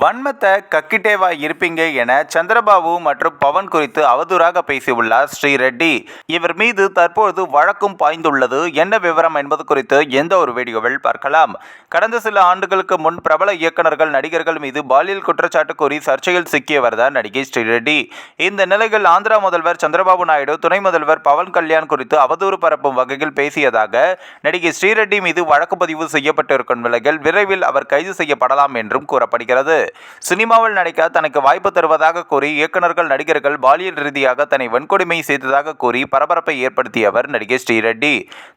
வன்மத்தை கக்கிட்டேவா இருப்பீங்க என சந்திரபாபு மற்றும் பவன் குறித்து அவதூறாக பேசியுள்ளார் ஸ்ரீரெட்டி. இவர் மீது தற்பொழுது வழக்கும் பாய்ந்துள்ளது. என்ன விவரம் என்பது குறித்து எந்த ஒரு வீடியோவில் பார்க்கலாம். கடந்த சில ஆண்டுகளுக்கு முன் பிரபல இயக்குனர்கள் நடிகர்கள் மீது பாலியல் குற்றச்சாட்டு கூறி சர்ச்சையில் சிக்கியவர் தான் நடிகை ஸ்ரீரெட்டி. இந்த நிலையில் ஆந்திரா முதல்வர் சந்திரபாபு நாயுடு துணை முதல்வர் பவன் கல்யாண் குறித்து அவதூறு பரப்பும் வகையில் பேசியதாக நடிகை ஸ்ரீரெட்டி மீது வழக்கு பதிவு செய்யப்பட்டிருக்கும் நிலையில் விரைவில் அவர் கைது செய்யப்படலாம் என்றும் கூறப்படுகிறது. சினிமாவில் நடிக்க தனக்கு வாய்ப்பு தருவதாக கூறி இயக்குநர்கள் நடிகர்கள் பாலியல் ரீதியாக தன்னை வன்கொடுமை செய்ததாக கூறி பரபரப்பை ஏற்படுத்தியவர் நடிகை ஸ்ரீரெட்டி.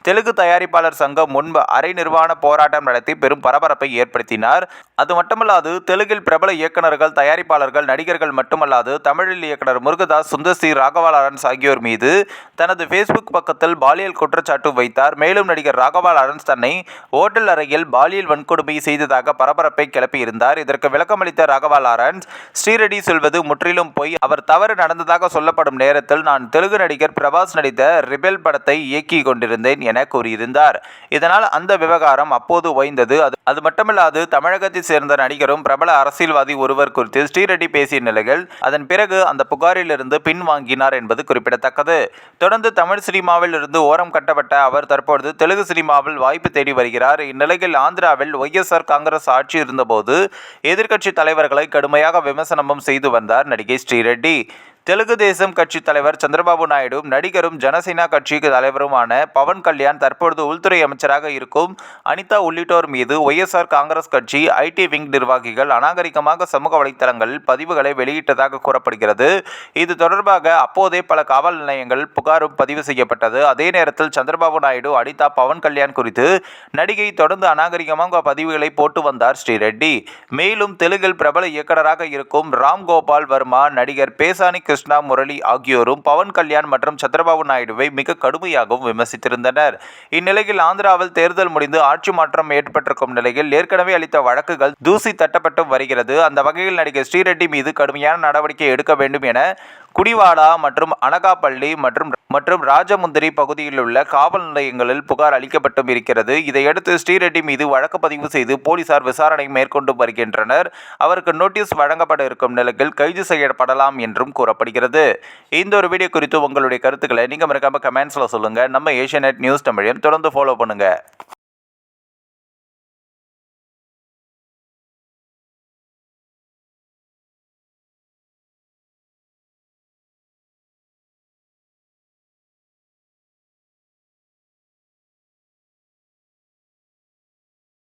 தெலுங்கு தயாரிப்பாளர் சங்கம் முன்பு அரை நிர்வாண போராட்டம் நடத்தி பெரும் பரபரப்பை ஏற்படுத்தினார். அது மட்டுமல்லாது தெலுங்கில் பிரபல இயக்குநர்கள் தயாரிப்பாளர்கள் நடிகர்கள் மட்டுமல்லாது தமிழில் இயக்குனர் முருகதாஸ் சுந்தர் சி ராகவா லாரன்ஸ் ஆகியோர் மீது தனது ஃபேஸ்புக் பக்கத்தில் பாலியல் குற்றச்சாட்டு வைத்தார். மேலும் நடிகர் ராகவா லாரன்ஸ் தன்னை ஓட்டல் அறையில் பாலியல் வன்கொடுமை செய்ததாக பரபரப்பை கிளப்பியிருந்தார். இதற்கு விளக்கமளித்த ராகவா லாரன்ஸ் ஸ்ரீரெடி சொல்வது முற்றிலும் பொய். அவர் தவறு நடந்ததாக சொல்லப்படும் நேரத்தில் நான் தெலுங்கு நடிகர் பிரபாஸ் நடித்த ரிபெல் படத்தை இயக்கி கொண்டிருந்தேன் என கூறியிருந்தார். இதனால் அந்த விவகாரம் அப்போது ஓய்ந்தது. அது அது மட்டுமல்லாது தமிழகத்தை சேர்ந்த நடிகரும் பிரபல அரசியல்வாதி ஒருவர் குறித்து ஸ்ரீரெட்டி பேசிய நிலையில் அதன் பிறகு அந்த புகாரிலிருந்து பின்வாங்கினார் என்பது குறிப்பிடத்தக்கது. தொடர்ந்து தமிழ் சினிமாவில் இருந்து ஓரம் கட்டப்பட்ட அவர் தற்பொழுது தெலுங்கு சினிமாவில் வாய்ப்பு தேடி வருகிறார். இந்நிலையில் ஆந்திராவில் ஒய்எஸ்ஆர் காங்கிரஸ் ஆட்சி இருந்தபோது எதிர்க்கட்சி தலைவர்களை கடுமையாக விமர்சனமும் செய்து வந்தார் நடிகை ஸ்ரீரெட்டி. தெலுங்கு தேசம் கட்சி தலைவர் சந்திரபாபு நாயுடு நடிகரும் ஜனசேனா கட்சி தலைவருமான பவன் கல்யாண் தற்பொழுது உள்துறை அமைச்சராக இருக்கும் அனிதா உள்ளிட்டோர் மீது ஒய்எஸ்ஆர் காங்கிரஸ் கட்சி ஐடி விங் நிர்வாகிகள் அநாகரிகமாக சமூக வலைத்தளங்களில் பதிவுகளை வெளியிட்டதாக கூறப்படுகிறது. இது தொடர்பாக அப்போதே பல காவல் நிலையங்கள் புகாரும் பதிவு செய்யப்பட்டது. அதே நேரத்தில் சந்திரபாபு நாயுடு அனிதா பவன் கல்யாண் குறித்து நடிகை தொடர்ந்து அநாகரிகமாக பதிவுகளை போட்டு வந்தார் ஸ்ரீரெட்டி. மேலும் தெலுங்கில் பிரபல இயக்குனராக இருக்கும் ராம் கோபால் வர்மா நடிகர் பேசானி கிருஷ்ணா முரளி ஆகியோரும் பவன் கல்யாண் மற்றும் சந்திரபாபு நாயுடுவை மிக கடுமையாகவும் விமர்சித்திருந்தனர். இந்நிலையில் ஆந்திராவில் தேர்தல் முடிந்து ஆட்சி மாற்றம் ஏற்பட்டிருக்கும் நிலையில் ஏற்கனவே அளித்த வழக்குகள் தூசி தட்டப்பட்டு வருகிறது. அந்த வகையில் நடிகர் ஸ்ரீரெட்டி மீது கடுமையான நடவடிக்கை எடுக்க வேண்டும் என குடிவாடா மற்றும் அனகாப்பள்ளி மற்றும் மற்றும் ராஜமுந்திரி பகுதியில் உள்ள காவல் நிலையங்களில் புகார் அளிக்கப்பட்டும் இருக்கிறது. இதையடுத்து ஸ்ரீரெட்டி மீது வழக்கு பதிவு செய்து போலீசார் விசாரணை மேற்கொண்டு வருகின்றனர். அவருக்கு நோட்டீஸ் வழங்கப்பட இருக்கும் நிலையில் கைது செய்யப்படலாம் என்றும் கூறப்படுகிறது. இந்த ஒரு வீடியோ குறித்து உங்களுடைய கருத்துக்களை நீங்கள் மறக்காம கமெண்ட்ஸில் சொல்லுங்கள் நம்ம ஏஷியநெட் நியூஸ் தமிழையும் தொடர்ந்து ஃபாலோ பண்ணுங்கள்